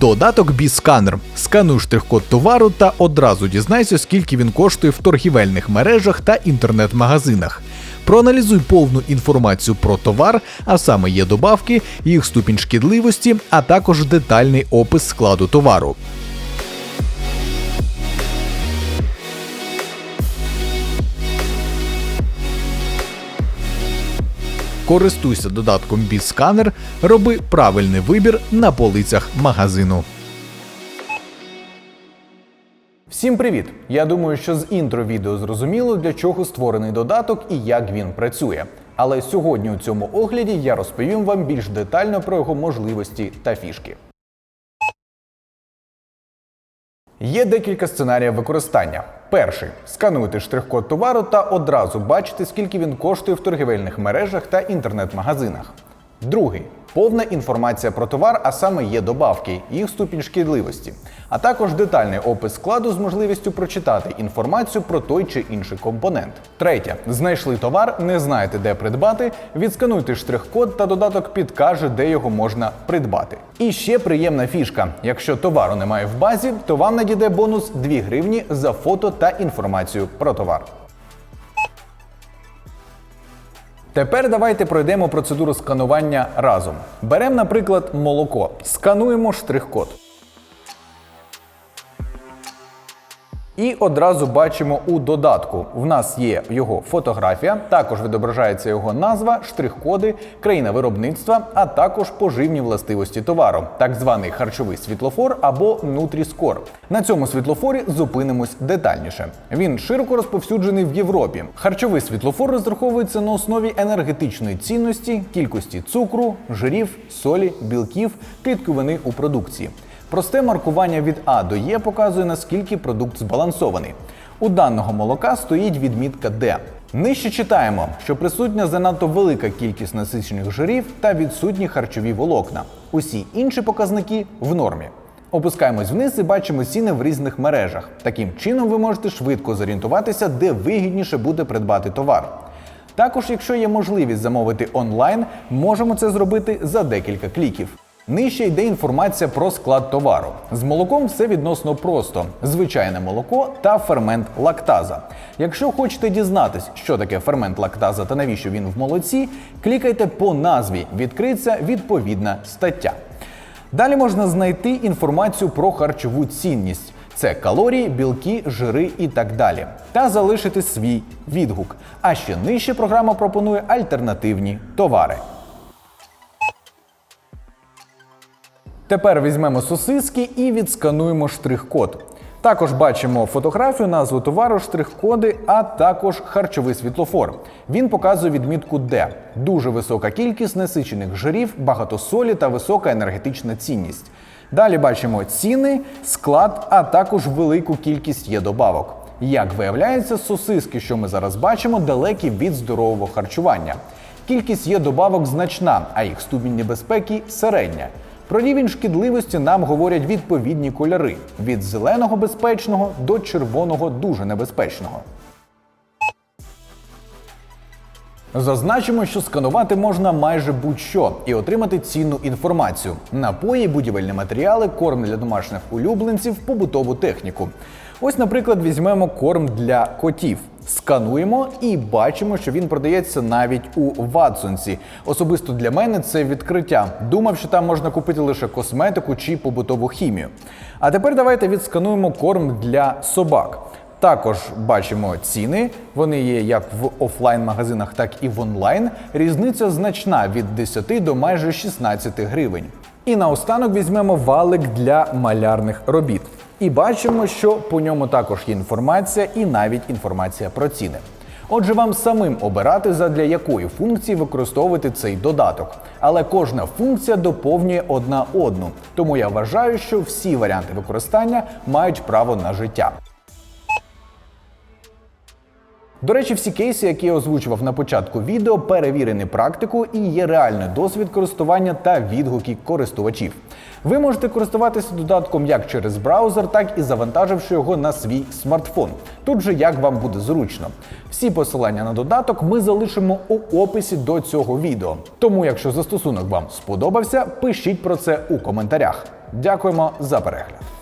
Додаток Бісканер. Скануй штрих-код товару та одразу дізнайся, скільки він коштує в торгівельних мережах та інтернет-магазинах. Проаналізуй повну інформацію про товар, а саме є добавки, їх ступінь шкідливості, а також детальний опис складу товару. Користуйся додатком BizScanner, роби правильний вибір на полицях магазину. Всім привіт! Я думаю, що з інтро відео зрозуміло, для чого створений додаток і як він працює. Але сьогодні у цьому огляді я розповім вам більш детально про його можливості та фішки. Є декілька сценаріїв використання. Перший скануйте штрих-код товару та одразу бачите, скільки він коштує в торгівельних мережах та інтернет-магазинах. Другий повна інформація про товар, а саме є добавки, їх ступінь шкідливості, а також детальний опис складу з можливістю прочитати інформацію про той чи інший компонент. Третє знайшли товар, не знаєте, де придбати. Відскануйте штрих-код та додаток підкаже, де його можна придбати. І ще приємна фішка: якщо товару немає в базі, то вам надійде бонус 2 гривні за фото та інформацію про товар. Тепер давайте пройдемо процедуру сканування разом. Беремо, наприклад, молоко. Скануємо штрих-код. І одразу бачимо у додатку. В нас є його фотографія, також відображається його назва, штрих-коди, країна виробництва, а також поживні властивості товару, так званий харчовий світлофор або Nutri-Score. На цьому світлофорі зупинимось детальніше. Він широко розповсюджений в Європі. Харчовий світлофор розраховується на основі енергетичної цінності, кількості цукру, жирів, солі, білків, клітковини у продукції. Просте маркування від А до Є показує, наскільки продукт збалансований. У даного молока стоїть відмітка Д. Нижче читаємо, що присутня занадто велика кількість насичених жирів та відсутні харчові волокна. Усі інші показники в нормі. Опускаємось вниз і бачимо ціни в різних мережах. Таким чином ви можете швидко зорієнтуватися, де вигідніше буде придбати товар. Також, якщо є можливість замовити онлайн, можемо це зробити за декілька кліків. Нижче йде інформація про склад товару. З молоком все відносно просто: звичайне молоко та фермент лактаза. Якщо хочете дізнатись, що таке фермент лактаза та навіщо він в молоці, клікайте по назві, відкриється відповідна стаття. Далі можна знайти інформацію про харчову цінність. Це калорії, білки, жири і так далі. Та залишити свій відгук. А ще нижче програма пропонує альтернативні товари. Тепер візьмемо сосиски і відскануємо штрих-код. Також бачимо фотографію, назву товару, штрих-коди, а також харчовий світлофор. Він показує відмітку D. Дуже висока кількість насичених жирів, багато солі та висока енергетична цінність. Далі бачимо ціни, склад, а також велику кількість є добавок. Як виявляється, сосиски, що ми зараз бачимо, далекі від здорового харчування. Кількість є добавок значна, а їх ступінь небезпеки середня. Про рівень шкідливості нам говорять відповідні кольори: від зеленого безпечного до червоного дуже небезпечного. Зазначимо, що сканувати можна майже будь-що і отримати цінну інформацію: напої, будівельні матеріали, корм для домашніх улюбленців, побутову техніку. Ось, наприклад, візьмемо корм для котів. Скануємо і бачимо, що він продається навіть у Ватсонсі. Особисто для мене це відкриття. Думав, що там можна купити лише косметику чи побутову хімію. А тепер давайте відскануємо корм для собак. Також бачимо ціни. Вони є як в офлайн-магазинах, так і в онлайн. Різниця значна від 10 до майже 16 гривень. І наостанок візьмемо валик для малярних робіт. І бачимо, що по ньому також є інформація і навіть інформація про ціни. Отже, вам самим обирати задля якої функції використовувати цей додаток. Але кожна функція доповнює одна одну. Тому я вважаю, що всі варіанти використання мають право на життя. До речі, всі кейси, які я озвучував на початку відео, перевірені практикою і є реальний досвід користування та відгуки користувачів. Ви можете користуватися додатком як через браузер, так і завантаживши його на свій смартфон. Тут же як вам буде зручно. Всі посилання на додаток ми залишимо у описі до цього відео. Тому, якщо застосунок вам сподобався, пишіть про це у коментарях. Дякуємо за перегляд.